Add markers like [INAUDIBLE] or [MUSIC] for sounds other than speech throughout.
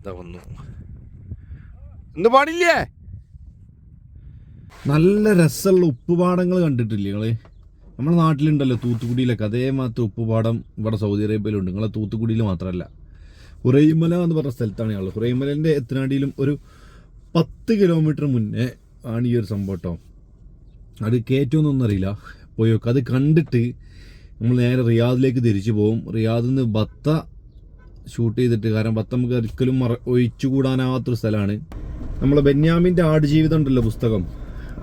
ഇതാ വന്നു? ഇന്ന് പാടില്ലേ? നല്ല രസമുള്ള ഉപ്പുപാടങ്ങൾ കണ്ടിട്ടില്ലേ നിങ്ങളെ? നമ്മുടെ നാട്ടിലുണ്ടല്ലോ തൂത്തുക്കുടിയിലൊക്കെ. അതേമാത്രം ഉപ്പുപാടം ഇവിടെ സൗദി അറേബ്യയിലുണ്ട്. നിങ്ങളെ തൂത്തുക്കുടിയിൽ മാത്രമല്ല. ഹുറൈമല എന്ന് പറഞ്ഞ സ്ഥലത്താണ് ഞങ്ങൾ. ഹുറൈമലേന്റെ എത്തനാടിയിലും ഒരു പത്ത് കിലോമീറ്റർ മുന്നേ ആണ് ഈ ഒരു സംഭവം കേട്ടോ. അത് കയറ്റുമെന്നൊന്നും അറിയില്ല. പോയി നോക്കുക അത് കണ്ടിട്ട് നമ്മൾ നേരെ റിയാദിലേക്ക് തിരിച്ചു പോകും റിയാദിൽ നിന്ന് ബത്ത ഷൂട്ട് ചെയ്തിട്ട് കാരണം പത്ത് നമുക്ക് ഒരിക്കലും മറ ഒഴിച്ചുകൂടാനാവാത്തൊരു സ്ഥലമാണ്. നമ്മളെ ബെന്യാമിന്റെ ആടുജീവിതം ഉണ്ടല്ലോ പുസ്തകം.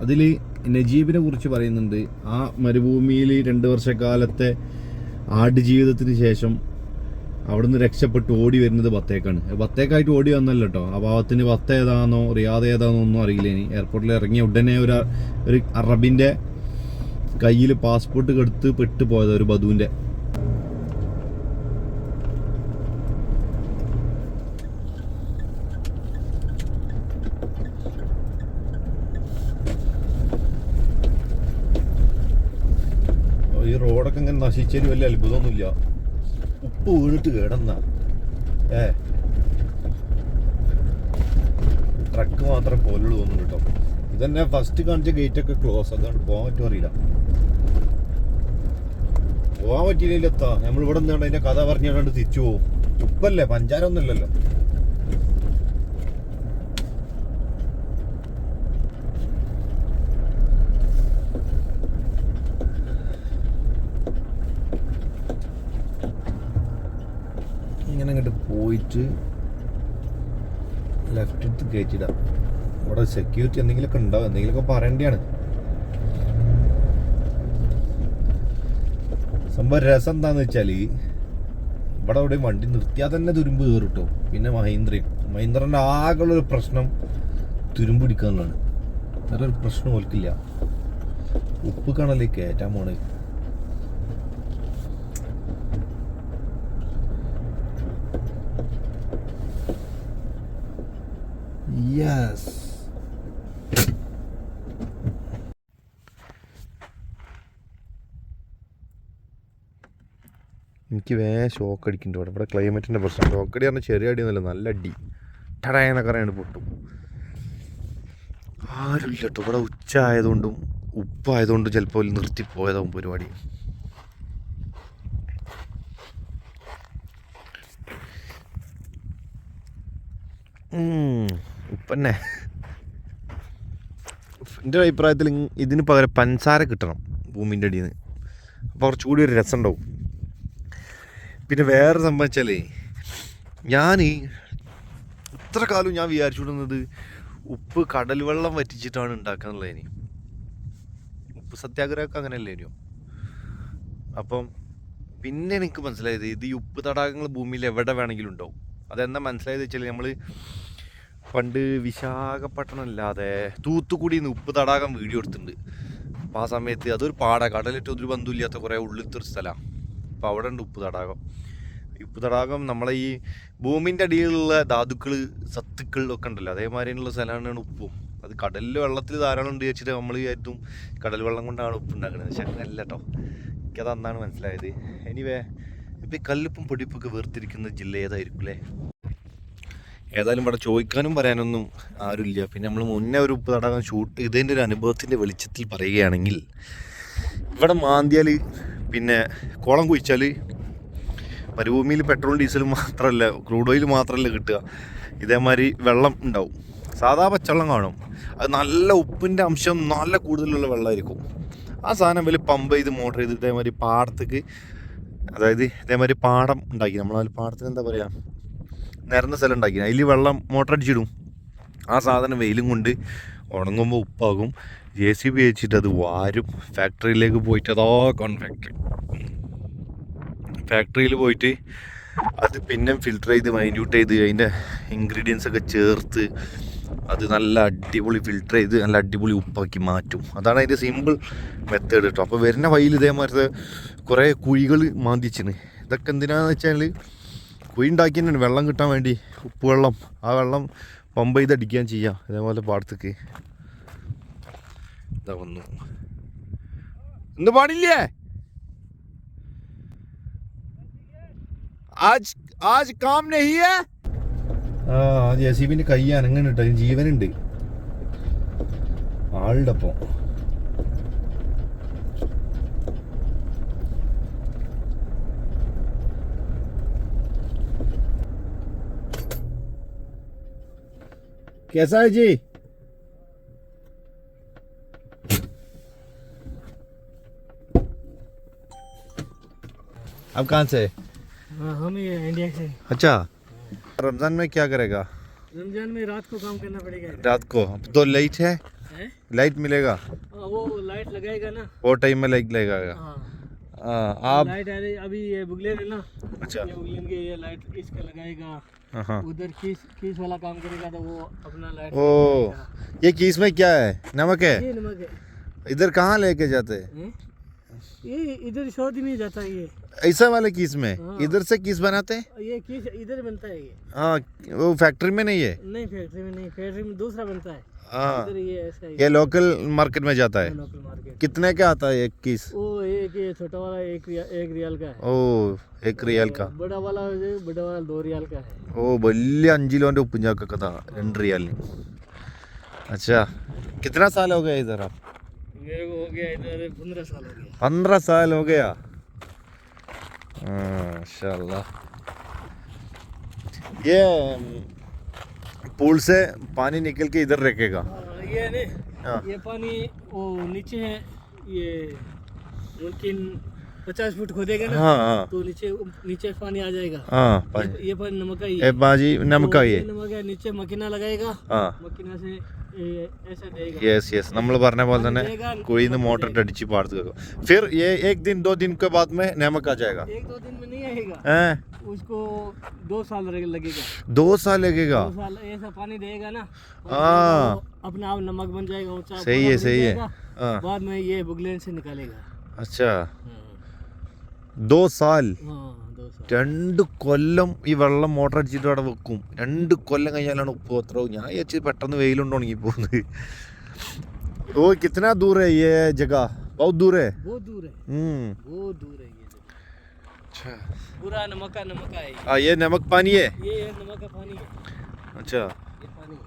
അതിൽ നജീബിനെ കുറിച്ച് പറയുന്നുണ്ട്. ആ മരുഭൂമിയിൽ രണ്ട് വർഷക്കാലത്തെ ആട് ആടുജീവിതത്തിന് ശേഷം അവിടുന്ന് രക്ഷപ്പെട്ട് ഓടി വരുന്നത് ബത്തേക്കാണ്. ബത്തേക്കായിട്ട് ഓടി വന്നല്ലോ കേട്ടോ ആ ഭാവത്തിന് ബത്ത ഏതാണെന്നോ റിയാദ് ഏതാണെന്നോ ഒന്നും അറിയില്ല ഇനി. എയർപോർട്ടിൽ ഇറങ്ങിയ ഉടനെ ഒരു ഒരു അറബിന്റെ കയ്യിൽ പാസ്പോർട്ട് കെടുത്ത് പെട്ട് പോയത് ഒരു ബധുവിന്റെ റോഡൊക്കെ ഇങ്ങനെ നശിച്ചതിന് വലിയ അത്ഭുതമൊന്നുമില്ല. ഉപ്പ് വീണിട്ട് കേടന്ന. ഏ. ട്രക്ക് മാത്രം പോലുള്ളൂ തോന്നുന്നു കേട്ടോ. ഇതന്നെ ഫസ്റ്റ് കാണിച്ച ഗേറ്റ് ഒക്കെ ക്ലോസ് അതുകൊണ്ട് പോകാൻ പറ്റുമോ അറിയില്ല. പോകാൻ പറ്റിയില്ല എത്താ നമ്മൾ ഇവിടെ നിന്നാണ്ട് അതിന്റെ കഥ പറഞ്ഞാണ്ട് തിരിച്ചു പോകും. ഉപ്പല്ലേ പഞ്ചാര പോയിട്ട് ലെഫ്റ്റ് എടുത്ത് കയറ്റിടാം ഇവിടെ സെക്യൂരിറ്റി എന്തെങ്കിലുമൊക്കെ ഉണ്ടാവും എന്തെങ്കിലുമൊക്കെ പറയേണ്ടതാണ് സംഭവം രസം എന്താന്ന് വെച്ചാൽ ഇവിടെ അവിടെ വണ്ടി നിർത്തിയാൽ തന്നെ തുരുമ്പ് കയറും കേട്ടോ പിന്നെ മഹീന്ദ്രയും. മഹീന്ദ്രന്റെ ആകെയുള്ളൊരു പ്രശ്നം തുരുമ്പ് പിടിക്കാനുള്ളതാണ് വേറെ ഒരു പ്രശ്നം ഓൽക്കില്ല. ഉപ്പ് കണലിൽ കയറ്റാൻ പോണേ. യെസ് എനിക്ക് വേ ഷോക്ക് അടിക്കുന്നുണ്ട് ഇവിടെ. ഇവിടെ ക്ലൈമറ്റിന്റെ പ്രശ്നം. ഷോക്കടി അടി പറഞ്ഞാൽ ചെറിയ അടിയൊന്നുമല്ല നല്ല അടി. ടടയെന്നൊക്കെ പറയാണ്ട് പൊട്ടും. ആരുമില്ല കേട്ടോ ഇവിടെ ഉച്ച ആയതുകൊണ്ടും ഉപ്പായതുകൊണ്ടും ചിലപ്പോൾ നിർത്തിപ്പോയതാവും പരിപാടി ഉം, ഉപ്പന്നെ. എന്റെ അഭിപ്രായത്തിൽ ഇതിന് പകരം പഞ്ചസാര കിട്ടണം ഭൂമിന്റെ അടിയിൽ നിന്ന് അപ്പോൾ കുറച്ചുകൂടി ഒരു രസം ഉണ്ടാവും പിന്നെ വേറെ സംഭവിച്ചാലേ ഞാൻ ഇത്ര കാലം ഞാൻ വിചാരിച്ചുകൊണ്ടിരുന്നത് ഉപ്പ് കടൽ വെള്ളം വറ്റിച്ചിട്ടാണ് ഉണ്ടാക്കാന്നുള്ളത് ഇനി ഉപ്പ് സത്യാഗ്രഹമൊക്കെ അങ്ങനെയല്ലേ ഇനിയോ അപ്പം പിന്നെ എനിക്ക് മനസ്സിലായത് ഇത് ഈ ഉപ്പ് തടാകങ്ങൾ ഭൂമിയിൽ എവിടെ വേണമെങ്കിലും ഉണ്ടാവും. അതെന്താ മനസ്സിലായത് വെച്ചാൽ നമ്മൾ പണ്ട് വിശാഖപട്ടണം അല്ലാതെ തൂത്തുക്കുടി ഉപ്പ് തടാകം വീഡിയോ എടുത്തിട്ടുണ്ട്. അപ്പോൾ ആ സമയത്ത് അതൊരു പാട. കടലിട്ട് ഒരു ബന്ധമില്ലാത്ത കുറേ ഉള്ളിത്തൊരു സ്ഥലമാണ് അപ്പോൾ അവിടെ ഉണ്ട് ഉപ്പ് തടാകം. ഉപ്പ് തടാകം നമ്മളെ ഈ ഭൂമിന്റെ അടിയിലുള്ള ധാതുക്കൾ സത്തുക്കൾ ഒക്കെ ഉണ്ടല്ലോ. അതേമാതിരിയുള്ള സ്ഥലമാണ് ഉപ്പും. അത് കടലിൽ വെള്ളത്തിൽ ധാരാളം ഉണ്ട് വെച്ചിട്ട് നമ്മൾ വിചാരിച്ചും കടൽ വെള്ളം കൊണ്ടാണ് ഉപ്പ് ഉണ്ടാക്കുന്നത് പക്ഷെ അങ്ങനെയല്ല കേട്ടോ എനിക്കത് അന്നാണ് മനസ്സിലായത്. എനിവേ ഇപ്പം ഈ കല്ലുപ്പും പൊടിപ്പൊക്കെ വേർതിരിക്കുന്ന ജില്ല ഏതായിരിക്കും അല്ലേ ഏതായാലും ഇവിടെ ചോദിക്കാനും പറയാനൊന്നും ആരുമില്ല. പിന്നെ നമ്മൾ മുന്നേ ഒരു തടാകം ഷൂട്ട് ചെയ്തതിന്റെ ഒരു അനുഭവത്തിന്റെ വെളിച്ചത്തിൽ പറയുകയാണെങ്കിൽ ഇവിടെ മാന്തിയാൽ പിന്നെ കോളം കുഴിച്ചാൽ മരുഭൂമിയിൽ പെട്രോൾ ഡീസൽ മാത്രമല്ല ക്രൂഡ് ഓയിൽ മാത്രമല്ല കിട്ടുക. ഇതേമാതിരി വെള്ളം ഉണ്ടാവും. സാധാ പച്ചവെള്ളം കാണും. അത് നല്ല ഉപ്പിന്റെ അംശം നല്ല കൂടുതലുള്ള വെള്ളമായിരിക്കും. ആ സാധനം വലിയ പമ്പ് ചെയ്ത് മോട്ടർ ചെയ്ത് ഇതേമാതിരി പാടത്തേക്ക് അതായത് ഇതേമാതിരി പാടം ഉണ്ടാക്കി. നമ്മളതിൽ പാടത്തിന് എന്താ പറയുക നിരന്ന സ്ഥലം ഉണ്ടാക്കി. അതിൽ വെള്ളം മോട്ടർ അടിച്ചിടും ആ സാധനം വെയിലും കൊണ്ട് ഉണങ്ങുമ്പോൾ ഉപ്പാകും. ജെ സി ബി വെച്ചിട്ട് അത് വാരും. ഫാക്ടറിയിലേക്ക് പോയിട്ട് അതാ കോൺഫാക്ടറി ഫാക്ടറിയിൽ പോയിട്ട് അത് പിന്നെ ഫിൽറ്റർ ചെയ്ത് മൈന്യൂട്ട് ചെയ്ത് അതിന്റെ ഇൻഗ്രീഡിയൻസ് ഒക്കെ ചേർത്ത് അത് നല്ല അടിപൊളി ഫിൽറ്റർ ചെയ്ത് നല്ല അടിപൊളി ഉപ്പാക്കി മാറ്റും. അതാണ് അതിന്റെ സിമ്പിൾ മെത്തേഡ് കേട്ടോ അപ്പോൾ വരുന്ന വഴിയിൽ കുറേ കുഴികൾ മാന്തിച്ചിന്. ഇതൊക്കെ എന്തിനാന്ന് വെച്ചാൽ കുഴി വെള്ളം കിട്ടാൻ വേണ്ടി ഉപ്പുവെള്ളം ആ വെള്ളം പമ്പ് ചെയ്ത് അടിക്കാൻ ചെയ്യാം അതേപോലെ പാടത്തേക്ക്. ഇതാ വന്നു. എന്ത് പാടില്ലേ? ജെ സി ബിന്റെ കൈ അനങ്ങുന്നുണ്ട് ജീവനുണ്ട്. ആളുടെ അപ്പം. कैसा है जी? अब कहाँ से? हाँ हम ये इंडिया से। अच्छा। रमज़ान में क्या करेगा? रमज़ान में रात को काम करना पड़ेगा। रात को? तो लाइट है। हैं? लाइट मिलेगा? हाँ, वो लाइट लगाएगा ना। वो टाइम में लाइट लगेगा हाँ। हाँ, आप लाइट अभी ये बुगलेन है ना। अच्छा। ये बुगलेन के ये लाइट इसका लगाएगा। हाँ, हाँ उधर किस किस वाला काम करेगा तो वो अपना लाइट ओ ये किसमें क्या है? नमक है? ये नमक है। इधर कहाँ लेके जाते? हैं? हैं? ये इधर सऊदी में जाता है ये। ऐसा वाले किसमें? हाँ। इधर से किस बनाते हैं? ये किस इधर बनता है ये। हाँ वो फैक्ट्री में नहीं है? नहीं फैक्ट्री में नहीं फैक्ट्री में दूसरा बनता है। हाँ इधर ये ऐसा ही ये लोकल मार्केट में जाता है लोकल मार्केट कितने का आता है एक किस वो एक ये छोटा वाला एक रिया, एक रियाल का है ഓ एक रियल का बड़ा वाला जो बड़ा वाला दो रियाल का है ഓ വലിയ അഞ്ച് കിലോന്റെ ഉപ്പും ചാക്കൊക്കെ താ രണ്ട് റിയാലിന് अच्छा कितना साल हो गया इधर आप मेरे को हो गया इधर पंद्रह साल हो गया पंद्रह साल हो गया माशाल्लाह ये पूल से पानी निकल के इधर रखेगा हाँ, ये नहीं हाँ। ये पानी वो नीचे है ये मुमकिन पचास फुट खोदेगा ना हाँ हाँ तो नीचे नीचे पानी आ जाएगा हाँ ये, पानी ये पानी नमक का ही ए है बाजी नमक तो ये ये नमक है नीचे मकीना लगाएगा हाँ मकीना से ये ऐसा देगा യെസ് യെസ് നമ്മൾ പറഞ്ഞ പോലെ തന്നെ देगा കുഴിയിൽ നിന്ന് മോട്ടർ ഇട്ട് അടിച്ച് പാടത്ത് വെക്കും ഫിർ ये एक दिन दो दिन के बाद में नमक आ जाएगा उसको दो साल लगेगा। दो साल लगेगा? दो साल ऐसा पानी देगा ना। हाँ। तो आप नमक बन जाएगा सही है सही है। बाद में ये बुगलेन से निकालेगा। अच्छा। ദോ സാൽ രണ്ട് കൊല്ലം ഈ വെള്ളം മോട്ടർ അടിച്ചിട്ട് അവിടെ വെക്കും. രണ്ട് കൊല്ലം കഴിഞ്ഞാലാണ് ഉപ്പ് പത്രവും ഞാൻ വെച്ച് പെട്ടെന്ന് വെയിലുണ്ട് ഉണങ്ങി പോകുന്നത് ഓ കിത്തന ദൂരെ ഏ ജഗ. ബഹു ദൂരെ? ബഹു ദൂരെ. ഹും ബഹു ദൂരെ. अच्छा। पूरा नमक नमक है। ये। हाँ ये नमक पानी है? ये नमक का पानी है। अच्छा। ये पानी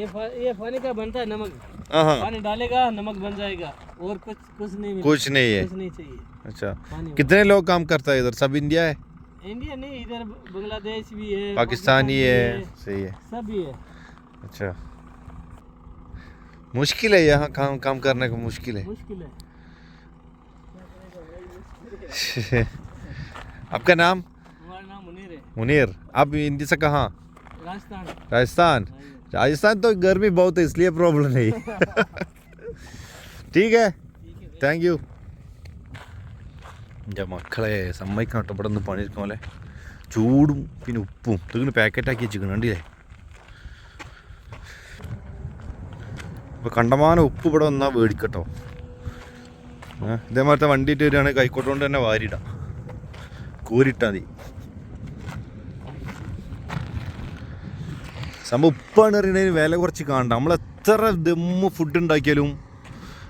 ये फा, ये पानी का बनता है नमक। हाँ हाँ। पानी डालेगा नमक बन जाएगा और कुछ कुछ नहीं कुछ नहीं है। कुछ नहीं चाहिए। अच्छा। कितने लोग काम करता है इधर? सब इंडिया है? इंडिया नहीं इधर बांग्लादेश भी है पाकिस्तानी भी है। सही है। सब भी है। अच्छा। मुश्किल है यहाँ काम काम करने का मुश्किल है। मुश्किल है। [LAUGHS] आपका नाम हमारा नाम मुनीर है मुनीर आप इंडिया से कहाँ राजस्थान राजस्थान राजस्थान तो गर्मी बहुत है इसलिए प्रॉब्लम नहीं ठीक है താങ്ക് യു എൻ്റെ മക്കളെ സമ്മതിക്കണം കേട്ടോ ഇവിടെ നിന്ന് പണിയെടുക്കാൻ പോലെ ചൂടും പിന്നെ ഉപ്പും ഇതിങ്ങനെ പാക്കറ്റാക്കി വെച്ചിരിക്കണം കണ്ടില്ലേ ഇപ്പോൾ കണ്ടമാനം ഉപ്പ് ഇവിടെ വന്നാൽ മേടിക്കട്ടോ വണ്ടി വണ്ടിയിട്ട് വരികയാണെങ്കിൽ കൈക്കോട്ടുകൊണ്ട് തന്നെ വാരിയിടാം. കൂരിട്ടാൽ മതി. സംഭവം ഉപ്പാണ് പറയുന്നതിന് വില കുറച്ച് കാണണ്ട. നമ്മൾ എത്ര ദമ്മ് ഫുഡ് ഉണ്ടാക്കിയാലും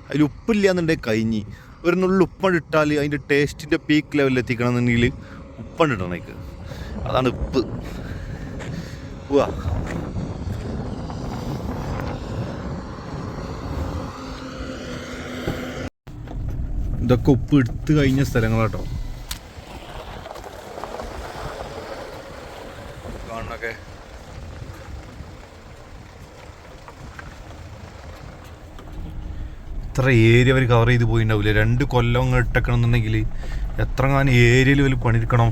അതിൽ ഉപ്പില്ല എന്നുണ്ടെങ്കിൽ കഴിഞ്ഞ്. ഒരു നുള്ളിൽ ഉപ്പണ്ട് ഇട്ടാൽ അതിന്റെ ടേസ്റ്റിന്റെ പീക്ക് ലെവലിൽ എത്തിക്കണം എന്നുണ്ടെങ്കിൽ ഉപ്പണ്ട് ഇടണം അതാണ് ഉപ്പ്. ഉവാ ഇതൊക്കെ ഉപ്പ് എടുത്ത് കഴിഞ്ഞ സ്ഥലങ്ങളാട്ടോ. കാണണൊക്കെ. എത്ര ഏരിയ അവർ കവർ ചെയ്ത് പോയിട്ടുണ്ടാവില്ല രണ്ട് കൊല്ലം അങ്ങ് ഇട്ടക്കണം എന്നുണ്ടെങ്കിൽ എത്ര കാലം ഏരിയയിൽ വലിയ പണിയെടുക്കണം.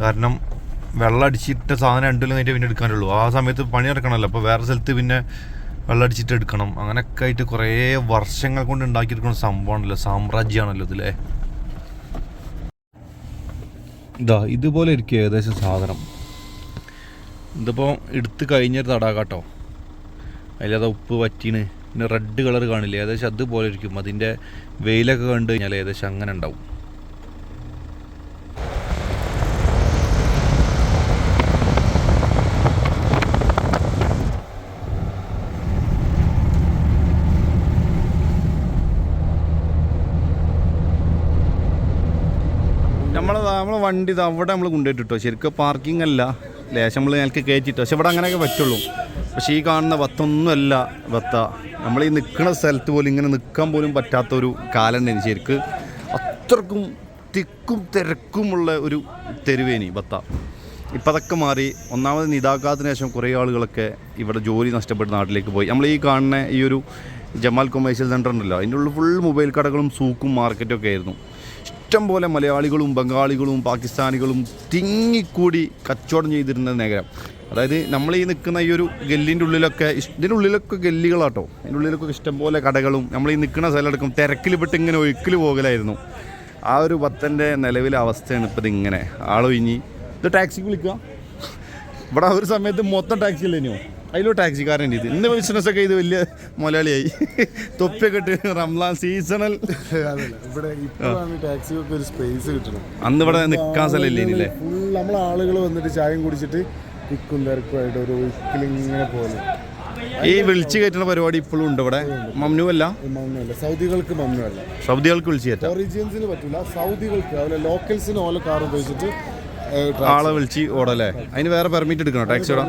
കാരണം വെള്ളം അടിച്ചിട്ട സാധനം രണ്ടു കഴിഞ്ഞിട്ട് പിന്നെ എടുക്കാനുള്ളൂ. ആ സമയത്ത് പണി നടക്കണമല്ലോ അപ്പോൾ വേറെ സ്ഥലത്ത് പിന്നെ വെള്ളം അടിച്ചിട്ട് എടുക്കണം. അങ്ങനെയൊക്കെ ആയിട്ട് കുറേ വർഷങ്ങൾ കൊണ്ട് ഉണ്ടാക്കിയെടുക്കുന്ന സംഭവമാണല്ലോ സാമ്രാജ്യമാണല്ലോ ഇതിലേ. ഇതാ ഇതുപോലെ ഇരിക്കും ഏകദേശം സാധനം. ഇതിപ്പോൾ എടുത്ത് കഴിഞ്ഞൊരു തടാകാട്ടോ. അതിലത് ഉപ്പ് പറ്റീന് പിന്നെ റെഡ് കളർ കാണില്ല? ഏകദേശം അതുപോലെ ഇരിക്കും. അതിന്റെ വെയിലൊക്കെ കണ്ടു കഴിഞ്ഞാൽ ഏകദേശം അങ്ങനെ ഉണ്ടാവും നമ്മളെ നമ്മളെ വണ്ടി ഇത് അവിടെ നമ്മൾ കൊണ്ടുപോയിട്ടോ ശരിക്കും പാർക്കിംഗ് അല്ല. ലേശം നമ്മൾ ഞങ്ങൾക്ക് കയറ്റിട്ടോ പക്ഷെ ഇവിടെ അങ്ങനെയൊക്കെ പറ്റുള്ളൂ. പക്ഷേ ഈ കാണുന്ന വത്തൊന്നുമല്ല വത്ത. നമ്മൾ ഈ നിൽക്കുന്ന സ്ഥലത്ത് പോലും ഇങ്ങനെ നിൽക്കാൻ പോലും പറ്റാത്തൊരു കാലം ഉണ്ടായിരുന്നു ശരിക്ക് അത്രക്കും തിക്കും തിരക്കുമുള്ള ഒരു തെരുവേനി വത്ത. ഇപ്പം അതൊക്കെ മാറി. ഒന്നാമത് നിതാക്കാത്തതിന് ശേഷം കുറേ ആളുകളൊക്കെ ഇവിടെ ജോലി നഷ്ടപ്പെട്ട് നാട്ടിലേക്ക് പോയി. നമ്മൾ ഈ കാണുന്ന ഈ ഒരു ജമാൽ കൊമേഴ്ഷ്യൽ സെന്റർ ഉണ്ടല്ലോ അതിന്റെ ഉള്ളിൽ ഫുൾ മൊബൈൽ കടകളും സൂക്കും മാർക്കറ്റും ഒക്കെ ആയിരുന്നു. ഇഷ്ടം പോലെ മലയാളികളും ബംഗാളികളും പാകിസ്ഥാനികളും തിങ്ങിക്കൂടി കച്ചവടം ചെയ്തിരുന്ന നഗരം. അതായത് നമ്മൾ ഈ നിൽക്കുന്ന ഈ ഒരു ഗല്ലിന്റെ ഉള്ളിലൊക്കെ ഇതിന്റെ ഉള്ളിലൊക്കെ ഗല്ലികളാട്ടോ. അതിന്റെ ഉള്ളിലൊക്കെ ഇഷ്ടം പോലെ കടകളും നമ്മൾ ഈ നിൽക്കുന്ന സ്ഥലം തിരക്കിൽ പെട്ട് ഇങ്ങനെ ഒഴുക്കിൽ പോകലായിരുന്നു. ആ ഒരു പത്തന്റെ നിലവിലെ അവസ്ഥയാണ് ഇപ്പം ഇതിങ്ങനെ ആളൊഴിഞ്ഞ്. ഇത് ടാക്സിക്ക് വിളിക്കുക ഇവിടെ ഒരു സമയത്ത് മൊത്തം ടാക്സി ഇല്ലേനോ അതിലോ ടാക്സിക്കാരൻ ഇത്. ഇന്ന് ബിസിനസ്സൊക്കെ ഇത് വലിയ മുലയാളിയായി തൊപ്പിയൊക്കെ ഇട്ട് റംലാൻ സീസണൽ. ഇവിടെ ഇപ്പോഴാണ് ഒരു സ്പേസ് കിട്ടണം അന്ന് ഇവിടെ നിൽക്കാൻ സ്ഥലമില്ലേ ഇല്ലേ ഫുൾ നമ്മൾ ആളുകൾ വന്നിട്ട് ചായം കുടിച്ചിട്ട് തിക്കും തിരക്കുമായിട്ട് ഒരു ഒഴുക്കിലിങ്ങനെ പോലെ. ഈ വിളിച്ചു കയറ്റുന്ന പരിപാടി ഇപ്പോഴും ഉണ്ട് ഇവിടെ? മമ്നു അല്ല? സൗദികൾക്ക് മണ്ണല്ല സൗദികൾക്ക് വിളിച്ചു കയറ്റാം. ഒറിജിൻസിന് പറ്റില്ല സൗദികൾക്ക് അതുപോലെ ലോക്കൽസിന് ഓല കാർ ഉപയോഗിച്ചിട്ട് ആളെ വിളിച്ച് ഓടല്ലേ? അതിന് വേറെ പെർമിറ്റ് എടുക്കണം? ടാക്സി ഓടാൻ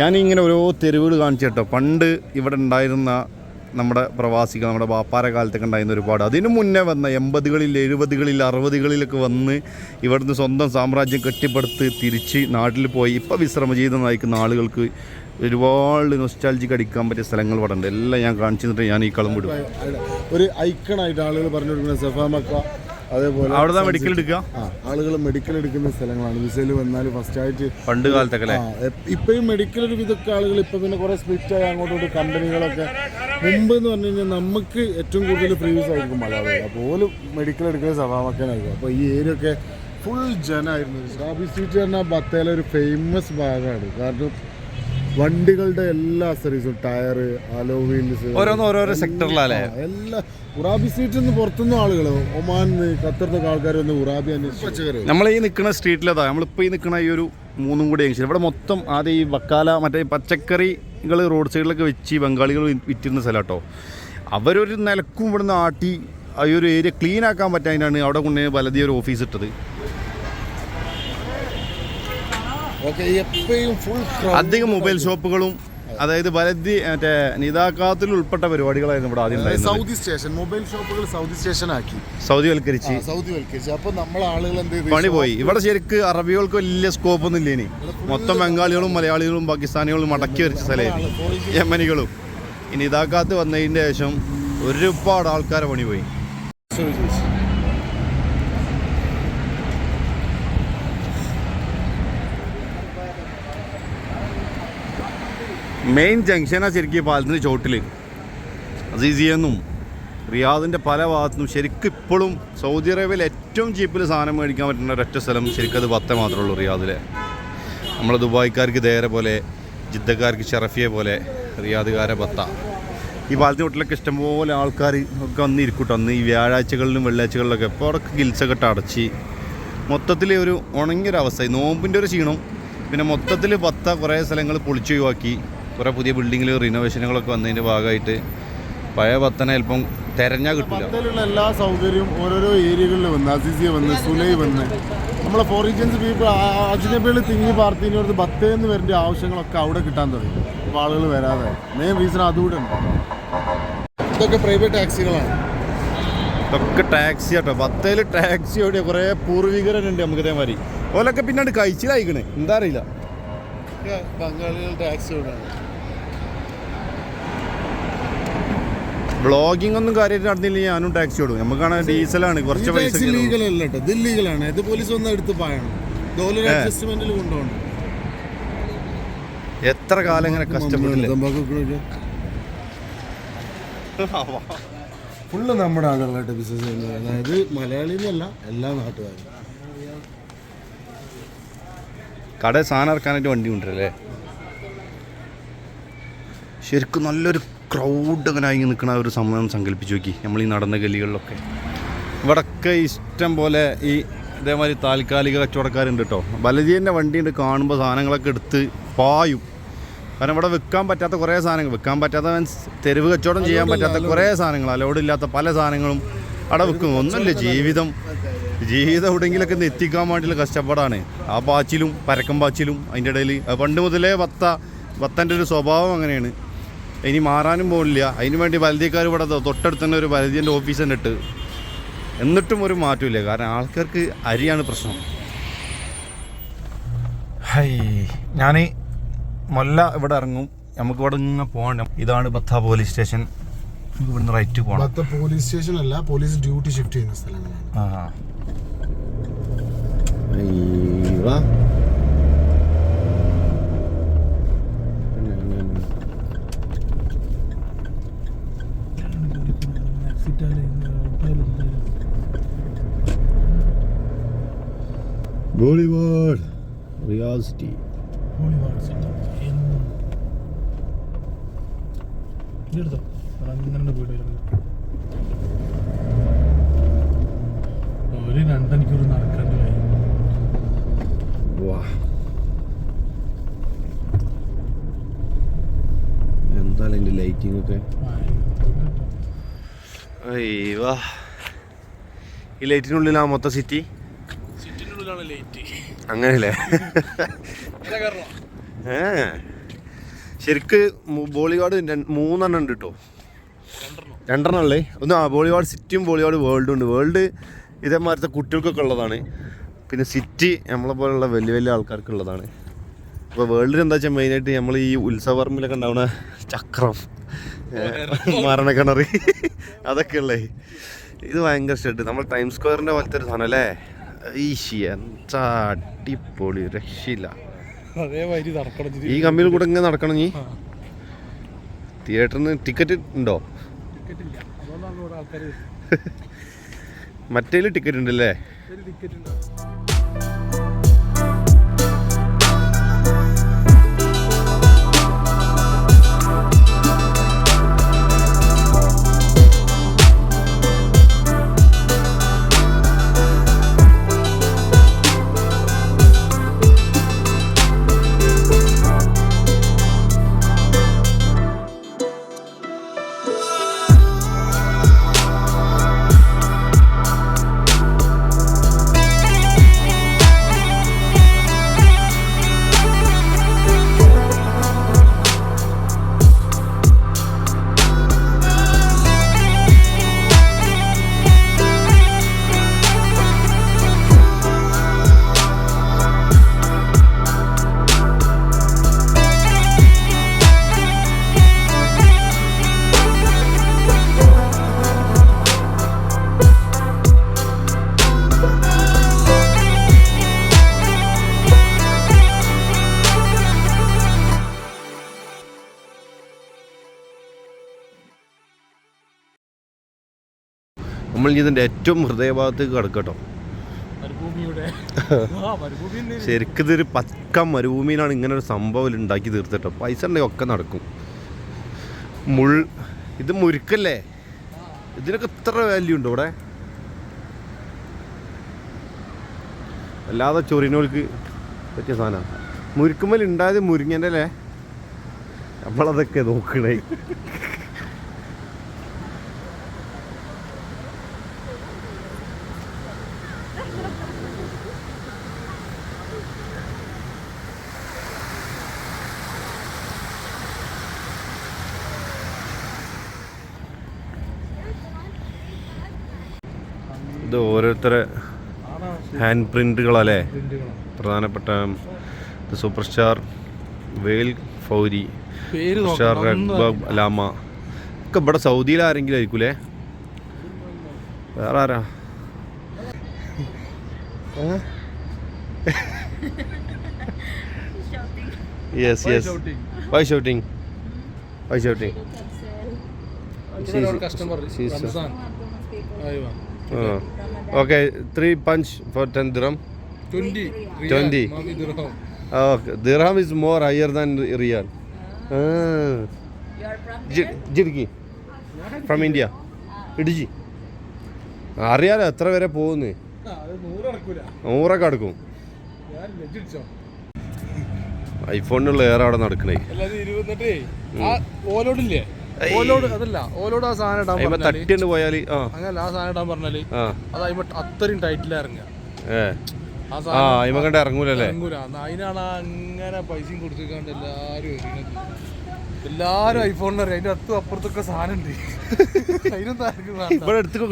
ഞാൻ ഇങ്ങനെ ഓരോ തെരുവുകൾ കാണിച്ചു കേട്ടോ. പണ്ട് ഇവിടെ ഉണ്ടായിരുന്ന നമ്മുടെ പ്രവാസികൾ നമ്മുടെ വാപ്പാര കാലത്തൊക്കെ ഉണ്ടായിരുന്ന ഒരുപാട്. അതിനു മുന്നേ വന്ന എൺപതുകളിൽ എഴുപതുകളിൽ അറുപതുകളിലൊക്കെ വന്ന് ഇവിടുന്ന് സ്വന്തം സാമ്രാജ്യം കെട്ടിപ്പടുത്ത് തിരിച്ച് നാട്ടിൽ പോയി ഇപ്പോൾ വിശ്രമ ജീവിതം നയിക്കുന്ന ആളുകൾക്ക് ഒരുപാട് നൊസ്റ്റാൾജിക്ക് അടിക്കാൻ പറ്റിയ സ്ഥലങ്ങൾ ഇവിടെ ഉണ്ട്. എല്ലാം ഞാൻ കാണിച്ചു തന്നിട്ട് ഞാൻ ഈ കളം വിടും. ഒരു ഐക്കണായിട്ട് ആളുകൾ പറഞ്ഞു കൊടുക്കുന്ന സഫാമക്ക അതേപോലെ അവിടെ മെഡിക്കൽ എടുക്കുക ആളുകൾ മെഡിക്കൽ എടുക്കുന്ന സ്ഥലങ്ങളാണ്. വിസയിൽ വന്നാൽ ഫസ്റ്റ് ആയിട്ട് പണ്ട് കാലത്തൊക്കെ ഇപ്പോഴും മെഡിക്കൽ ഒരു വിധമൊക്കെ ആളുകൾ ഇപ്പൊ പിന്നെ കുറെ സ്പ്ലിറ്റ് ആയി അങ്ങോട്ടും കമ്പനികളൊക്കെ മുമ്പ് എന്ന് പറഞ്ഞു കഴിഞ്ഞാൽ നമുക്ക് ഏറ്റവും കൂടുതൽ പ്രീവിയസ് ആയിരിക്കും മലയാളികൾ അപ്പോൾ പോലും മെഡിക്കൽ എടുക്കുന്നത് സഭാമക്കാനായിരിക്കും അപ്പോൾ ഈ ഏരിയ ഒക്കെ ഫുൾ ജനായിരുന്നു. ഷാബി സ്ട്രീറ്റ് പറഞ്ഞാൽ ബത്തേലെ ഒരു ഫേമസ് ഭാഗമാണ്. കാരണം വണ്ടികളുടെ എല്ലാ സർവീസും ടയർ അലോ വീൽസ് ഓരോന്ന് ഓരോരോ സെക്ടറിലല്ലേ എല്ലാ ഉറാബി സ്ട്രീറ്റിൽ നിന്ന് പുറത്തുനിന്ന് ആളുകൾ ഒമാനിന്ന് ഖത്തറിന്നൊക്കെ ആൾക്കാർ വന്ന് ഉറാബി അന്വേഷിച്ചു നമ്മൾ ഈ നിൽക്കുന്ന സ്ട്രീറ്റിലതാ നമ്മളിപ്പോൾ ഈ നിൽക്കുന്ന ഈ ഒരു മൂന്നും കൂടി ജംഗ്ഷൻ ഇവിടെ മൊത്തം ആദ്യം ഈ വക്കാല മറ്റേ പച്ചക്കറികൾ റോഡ് സൈഡിലൊക്കെ വെച്ച് ബംഗാളികൾ വിറ്റിരുന്ന സ്ഥലം കേട്ടോ അവരൊരു നിലക്കും ഇവിടുന്ന് ആട്ടി ഈ ഒരു ഏരിയ ക്ലീൻ ആക്കാൻ പറ്റാനാണ് അവിടെ കൊണ്ടുപോയി വലതിയൊരു ഓഫീസ് ഇട്ടത് ഓക്കെ എപ്പോഴും ഫുൾ അധികം മൊബൈൽ ഷോപ്പുകളും അതായത് വലതി മറ്റേ നിതാക്കാത്തിൽ ഉൾപ്പെട്ട പരിപാടികളായിരുന്നു ഇവിടെ ആദ്യം സൗദി സ്റ്റേഷൻ മൊബൈൽ ഷോപ്പുകൾ സൗദി സ്റ്റേഷൻ ആക്കി. സൗദി വൽക്കരിച്ച് സൗദി വൽക്കരിച്ച് അപ്പൊ നമ്മൾ ആളുകൾ എന്ത് ചെയ്തു? പണി പോയി. ഇവിടെ ശരിക്ക് അറബികൾക്ക് വലിയ സ്കോപ്പ് ഒന്നും ഇല്ലേനി മൊത്തം ബംഗാളികളും മലയാളികളും പാകിസ്ഥാനികളും മടക്കി വരച്ച സ്ഥലമായിരുന്നു. യമനികളും. ഇനി ഇതാക്കാത്ത് വന്നതിന്റെ ശേഷം ഒരുപാട് ആൾക്കാരെ പണി പോയി. മെയിൻ ജംഗ്ഷനാണ് ശരിക്കും ഈ പാലത്തിന് ചോട്ടിൽ അസീസിയെന്നും റിയാദിന്റെ പല ഭാഗത്തുനിന്നും ശരിക്കും ഇപ്പോഴും സൗദി അറേബ്യയിൽ ഏറ്റവും ചീപ്പിൽ സാധനം മേടിക്കാൻ പറ്റുന്ന ഒരൊറ്റ സ്ഥലം ശരിക്കും അത് ബത്ത മാത്രമേ ഉള്ളൂ റിയാദിലെ. നമ്മളെ ദുബായിക്കാർക്ക് ദേരെ പോലെ ജിദ്ദക്കാർക്ക് ഷറഫിയെ പോലെ റിയാദുകാരെ ബത്ത ഈ പാലത്തിന് വീട്ടിലൊക്കെ ഇഷ്ടംപോലെ ആൾക്കാർ ഒക്കെ വന്ന് ഇരിക്കൂട്ടോ അന്ന് ഈ വ്യാഴാഴ്ചകളിലും വെള്ളിയാഴ്ചകളിലൊക്കെ ഇപ്പോൾ അവിടെ ഗിൽസൊക്കെ അടച്ച്. മൊത്തത്തിൽ ഒരു ഉണങ്ങിയൊരവസ്ഥ. നോമ്പിന്റെ ഒരു ക്ഷീണം. പിന്നെ മൊത്തത്തിൽ പത്ത കുറേ സ്ഥലങ്ങൾ പൊളിച്ചു ഒഴിവാക്കി. കുറേ പുതിയ ബിൽഡിങ്ങിൽ റിനോവേഷനുകളൊക്കെ വന്നതിന്റെ ഭാഗമായിട്ട് പഴയ പത്തനെ അല്പം തെരഞ്ഞാൽ കിട്ടില്ല എല്ലാ സൗകര്യവും ഓരോരോ ഏരിയകളിൽ വന്ന് അസീസിയ വന്ന് സുലൈ വന്ന്. നമ്മളെ ഫോറിജൻസ് പീപ്പിൾ അജിനബിൾ തിങ്ങി പാർത്തിനോട് ബത്തേന്ന് വരേണ്ട ആവശ്യങ്ങളൊക്കെ അവിടെ കിട്ടാൻ തുടങ്ങി. അപ്പോൾ ആളുകൾ വരാതെ. മെയിൻ റീസൺ അതുകൂടെ ഉണ്ട്. ഇതൊക്കെ പ്രൈവറ്റ് ടാക്സികളാണ് ഇതൊക്കെ ടാക്സി കേട്ടോ ബത്തയിൽ ടാക്സി ഓടിയ കുറേ പൂർവികരനുണ്ട് നമുക്ക് ഇതേമാതിരി. ഓലൊക്കെ പിന്നീട് കഴിച്ചിലായിക്കണേ. എന്താ അറിയില്ല. ബംഗാളികൾ ടാക്സി ഓടാണ്. വ്ളോഗിംഗ് ഒന്നും കാര്യമായിട്ട് നടന്നില്ലെങ്കിൽ ഞാനും ടാക്സി ഓടും. നമുക്കാണ് ഡീസലാണ് കുറച്ച് പൈസ ടാക്സി ലീഗൽ അല്ല കേട്ടോ ഇത് ലീഗലാണ് ഇത് പോലീസ് എടുത്ത് പായണം. ഡോളർ അഡ്ജസ്റ്റ്മെന്റിൽ കൊണ്ടുപോകണം. എത്ര കാലം ഇങ്ങനെ കഷ്ടപ്പെട്ടില്ലേ? [LAUGHS] ഫുള്ള് നമ്മുടെ ആളുകളായിട്ട് ബിസിനസ് ചെയ്യുന്നത്. അതായത് മലയാളിന്നല്ല എല്ലാ നാട്ടുകാരും. കട സാധനം ഇറക്കാനായിട്ട് വണ്ടി കൊണ്ടുവരല്ലേ? ശരിക്കും നല്ലൊരു ക്രൗഡ് അങ്ങനെ ആയി നിൽക്കുന്ന ഒരു സമയം സങ്കല്പിച്ച് നോക്കി. നമ്മൾ ഈ നടന്ന ഗലികളിലൊക്കെ. ഇവിടൊക്കെ ഇഷ്ടം പോലെ ഈ ഇതേമാതിരി താൽക്കാലിക കച്ചവടക്കാരുണ്ട് കേട്ടോ ബലജീന്റെ വണ്ടിയുണ്ട് കാണുമ്പോൾ സാധനങ്ങളൊക്കെ എടുത്ത് പായും. കാരണം ഇവിടെ വിൽക്കാൻ പറ്റാത്ത കുറേ സാധനങ്ങൾ. വിൽക്കാൻ പറ്റാത്ത മീൻസ് തെരുവ് കച്ചവടം ചെയ്യാൻ പറ്റാത്ത കുറേ സാധനങ്ങൾ. അലോഡ് ഇല്ലാത്ത പല സാധനങ്ങളും അവിടെ വെക്കും ഒന്നുമില്ല ജീവിതം. ജീവിതം എവിടെയെങ്കിലൊക്കെ ഒന്ന് എത്തിക്കാൻ വേണ്ടിയുള്ള കഷ്ടപ്പാടാണ്. ആ പാച്ചിലും പരക്കം പാച്ചിലും അതിന്റെ ഇടയിൽ. പണ്ട് മുതലേ വത്ത വത്തന്റെ ഒരു സ്വഭാവം അങ്ങനെയാണ്. ഇനി മാറാനും പോകില്ല അതിന് വേണ്ടി വലതിക്കാർ ഇവിടെ തൊട്ടടുത്ത് തന്നെ ഒരു വലതിന്റെ ഓഫീസ് തന്നെ ഇട്ട് എന്നിട്ടും ഒരു മാറ്റമില്ല കാരണം ആൾക്കാർക്ക് അരിയാണ് പ്രശ്നം. ഹൈ ഞാൻ മൊല്ല ഇവിടെ ഇറങ്ങും. നമുക്ക് ഇവിടെ ഇങ്ങനെ പോകണം ഇതാണ് ബത്ത പോലീസ് സ്റ്റേഷൻ. നമുക്ക് ഇവിടുന്ന് റൈറ്റ് പോകണം ബത്ത പോലീസ് സ്റ്റേഷൻ അല്ല പോലീസ് ഡ്യൂട്ടി ഷിഫ്റ്റ് ചെയ്യുന്ന സ്ഥലങ്ങളാണ്. ആ ബോളിവുഡ് Hollywood City. എടുത്തോ അങ്ങനെ പോയിട്ട് ഒരു രണ്ടണിക്കൂർ നടക്കേണ്ട കാര്യം വാ. എന്തായാലും എന്റെ ലൈറ്റിംഗ് ഒക്കെ ഈ ലൈറ്റിനുള്ളിലാ മൊത്തം സിറ്റി സിറ്റിനുള്ളിലാണ് ലേറ്റ് അങ്ങനെയല്ലേ? ഏ. ശരിക്ക് ബോളിവുഡ് മൂന്നെണ്ണം ഉണ്ട് കേട്ടോ രണ്ടെണ്ണം. ഉള്ളേ. ഒന്ന് ആ ബോളിവുഡ് സിറ്റിയും ബോളിവുഡ് വേൾഡും ഉണ്ട്. വേൾഡ് ഇതേമാരത്തെ കുട്ടികൾക്കൊക്കെ ഉള്ളതാണ്. പിന്നെ സിറ്റി നമ്മളെ പോലുള്ള വലിയ വലിയ ആൾക്കാർക്ക് ഉള്ളതാണ്. അപ്പോൾ വേൾഡിൽ എന്താ വെച്ചാൽ മെയിനായിട്ട് നമ്മൾ ഈ ഉത്സവർമ്മിലൊക്കെ ഉണ്ടാവുന്ന ചക്രം മരണക്കിണറി. അതൊക്കെ ഉള്ളേ. ഇത് ഭയങ്കര ഷെഡ് നമ്മൾ ടൈം സ്ക്വയറിന്റെ പോലത്തെ ഒരു സാധനം അല്ലേ? ഈശി എന്താ അടിപൊളി രക്ഷയില്ല. ഈ കമ്പിയിൽ കൂടെ ഇങ്ങനെ നടക്കണം നീ? തിയേറ്ററിന് ടിക്കറ്റ് ഉണ്ടോ? മറ്റേൽ ടിക്കറ്റ് ഉണ്ടല്ലേ? ടിക്കറ്റ് ഉണ്ട് നമ്മൾ ഇതിന്റെ ഏറ്റവും ഹൃദയഭാഗത്തേക്ക് കിടക്കട്ടോ. [LAUGHS] ശരിക്കും ഇതൊരു പക്ക മരുഭൂമിയിലാണ് ഇങ്ങനെ ഒരു സംഭവം ഉണ്ടാക്കി തീർത്തിട്ടോ. പൈസ ഉണ്ടെങ്കിൽ ഒക്കെ നടക്കും. മുൾ ഇത് മുരുക്കല്ലേ? ഇതിനൊക്കെ ഇത്ര വാല്യൂ ഉണ്ടോ ഇവിടെ? അല്ലാതെ ചൊറിനോൾക്ക് പറ്റിയ സാധനമാണ് മുരുക്കുമ്മൽ ഉണ്ടായത് മുരിങ്ങന്റെ അല്ലേ നമ്മളതൊക്കെ നോക്കണേ ഇത് ഓരോരുത്തരെ ഹാൻഡ് പ്രിന്റുകളല്ലേ പ്രധാനപ്പെട്ട സൂപ്പർ സ്റ്റാർ വെയിൽ ഫൗരി സ്റ്റാർ ലാമ ഒക്കെ ഇവിടെ സൗദിയിൽ ആരെങ്കിലും ആയിരിക്കൂലേ വേറെ ആരാ yes yes why shouting why shouting customer okay three punch four ten dirham 20 20. Okay dirham Okay, dirham is more higher than riyal. Ah. Ji- ജിർഗി ഫ്രം ഇന്ത്യ ഇടുജി അറിയാലോ എത്ര വരെ പോകുന്നു? നൂറൊക്കെ അടുക്കും. ഐഫോണിലുള്ള ഐഫോണിനുള്ള ഏറെ അവിടെ നടക്കണേ. ഓലോടില്ലേ? ഓലോട് അതല്ല ഓലോട് ആ സാധനം ഇടാൻ പറഞ്ഞാൽ തട്ടിണ്ട് പോയാൽ അങ്ങനല്ല ആ സാധനം ഇടാൻ പറഞ്ഞാൽ അത് അത്രയും ടൈറ്റിൽ ഇറങ്ങുക. ആ അയ്മ കണ്ട് ഇറങ്ങൂലല്ലേ ഇറങ്ങൂല. അതിനാണ് അങ്ങനെ പൈസയും കൊടുത്തിക്കാണ്ട് എല്ലാരും എറിയുന്നത് എല്ലാരും അറിയാം. അതിന്റെ അത്തും അപ്പുറത്തൊക്കെ സാധനം ഉണ്ട്. അതിനൊന്നും വേണ്ട. ഇവിടെ അടുത്തൊക്കെ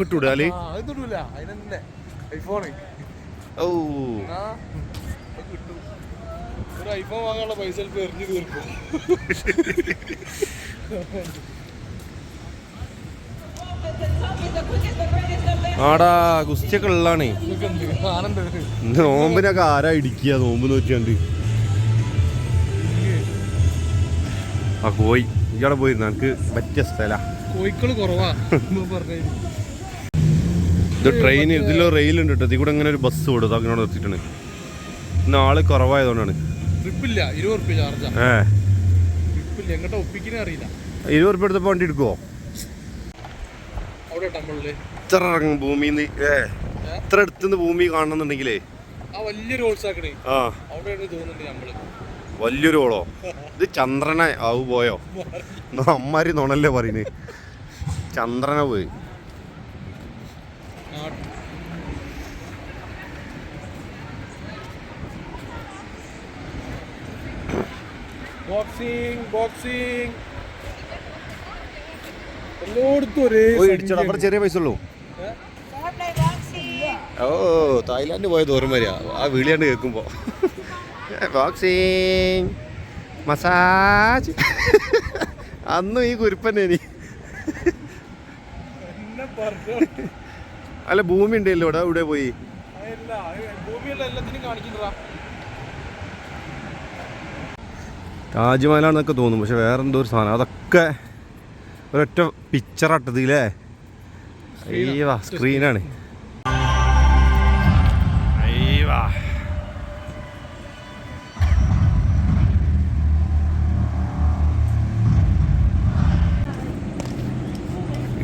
ആ, അത് തൊടൂല അതിനെന്നെ. ഐഫോണ് ഓ കിട്ടും. ഒരു ഐഫോൺ വാങ്ങാനുള്ള പൈസ എറിഞ്ഞു തീർക്കും. [LAUGHS] ആടാ ഗുസ്തിയൊക്കെ ഉള്ളാണേ. ഉണ്ട് നോമ്പിനൊക്കെ ആരാ ഇടിക്കുക? നോമ്പ് നോക്കിയാണ്ട് ആ കോയി. ഇയാടെ പോയി നിനക്ക് പറ്റിയ സ്ഥല. [LAUGHS] ഇത് ട്രെയിൻ ഇതിലോ റെയിലുണ്ട് കേട്ടോ. ഇതിൽ കൂടെ ഇങ്ങനെ ഒരു ബസ് വിടും അങ്ങോട്ട് നിർത്തിയിട്ടുണ്ട്. ഇന്ന് ആൾ കുറവായതുകൊണ്ടാണ്. ഇരുപത് റുപ്യ എടുത്തപ്പോ വണ്ടി ട്രിപ്പില്ല എങ്ങോട്ടാ ഒപ്പിക്കുന്നേ അറിയില്ല ഇരുപത് ഉറുപ്പ് എടുത്തപ്പോൾ വണ്ടി എടുക്കുവോ അവിടെ നമ്മളിൽ ഇത്ര ഇറങ്ങും ഭൂമിന്ന്. ഏ ഇത്ര അടുത്തുനിന്ന് ഭൂമി കാണണമെന്നുണ്ടെങ്കിലേ വലിയൊരു ഓളോ ഇത് ചന്ദ്രനെ ആവു പോയോ? അമ്മാരി നുണല്ലേ പറയുന്നത് ചന്ദ്രനെ പോയി. ബോക്സിംഗ് ബോക്സിംഗ് എല്ലായിടത്തും ഒരേ ഇടിച്ചോടാ അത്ര ചെറിയ പൈസ ഉള്ളൂ. ഓ തായ്ലാൻഡ് പോയത് ഓർമ്മ വരിക. ആ വിളിയാണ്ട് കേൾക്കുമ്പോ. ബോക്സിങ് മസാജ് അന്നും ഈ കുരുപ്പന്നെ ഇനി. അല്ല ഭൂമി ഉണ്ടല്ലോ ഇവിടെ ഇവിടെ പോയി? താജ്മഹലാണെന്നൊക്കെ തോന്നും പക്ഷെ വേറെന്തോ ഒരു സാധനം. അതൊക്കെ ഒരൊറ്റ പിക്ചർ അട്ടതില്ലേ അയ്യവാ സ്ക്രീനാണ് അയ്യവാ.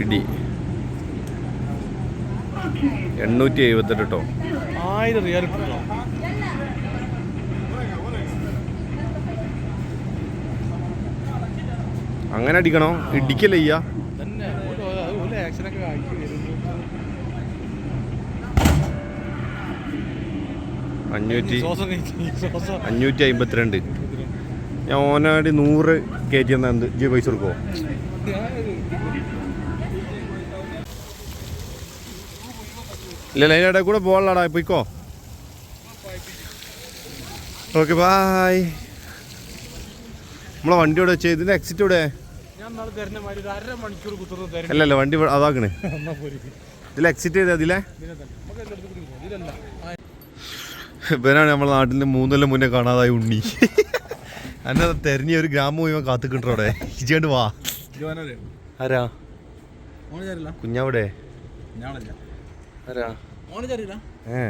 ഇടി. എണ്ണൂറ്റി എഴുപത്തെട്ട് കേട്ടോ ആയിരം റിയാൽ അങ്ങനെ അടിക്കണോ? ഇടിക്കല്ലേ ചെയ്യാ? തന്നെ. അഞ്ഞൂറ്റി അമ്പത്തിരണ്ട്. ഞാൻ ഓനാടി നൂറ് കയറ്റി എന്നാ എന്ത്? ജി പൈസ കൊടുക്കുമോ ഇല്ല അതിന്റെ ഇടയിൽ കൂടെ പോകാനുള്ളടാ പോയിക്കോ. ഓക്കെ ബായ് നമ്മളെ വണ്ടി ഇവിടെ വെച്ചേ? ഇതിന്റെ എക്സിറ്റ് ഇവിടെ ഞാൻ നാളെ തരുന്ന മാതിരി ഒരു അര മണിക്കൂർ കുത്തുന്നത് തരും അല്ല അല്ല വണ്ടി അതാക്കണ്. ഇതിൽ എക്സിറ്റ് ചെയ്ത് അതിലെ? ഇവനാണ് നമ്മളെ നാട്ടിൽ മൂന്നല്ല മുന്നേ കാണാതായി ഉണ്ണി. [LAUGHS] എന്നെ തെരഞ്ഞ ഒരു ഗ്രാമം മുഴുവൻ കാത്തുക്കിട്ടോ അവിടെ. ഇജണ്ട് വാ. ആരാ? കുഞ്ഞവിടെ? ആരാ? ഏ.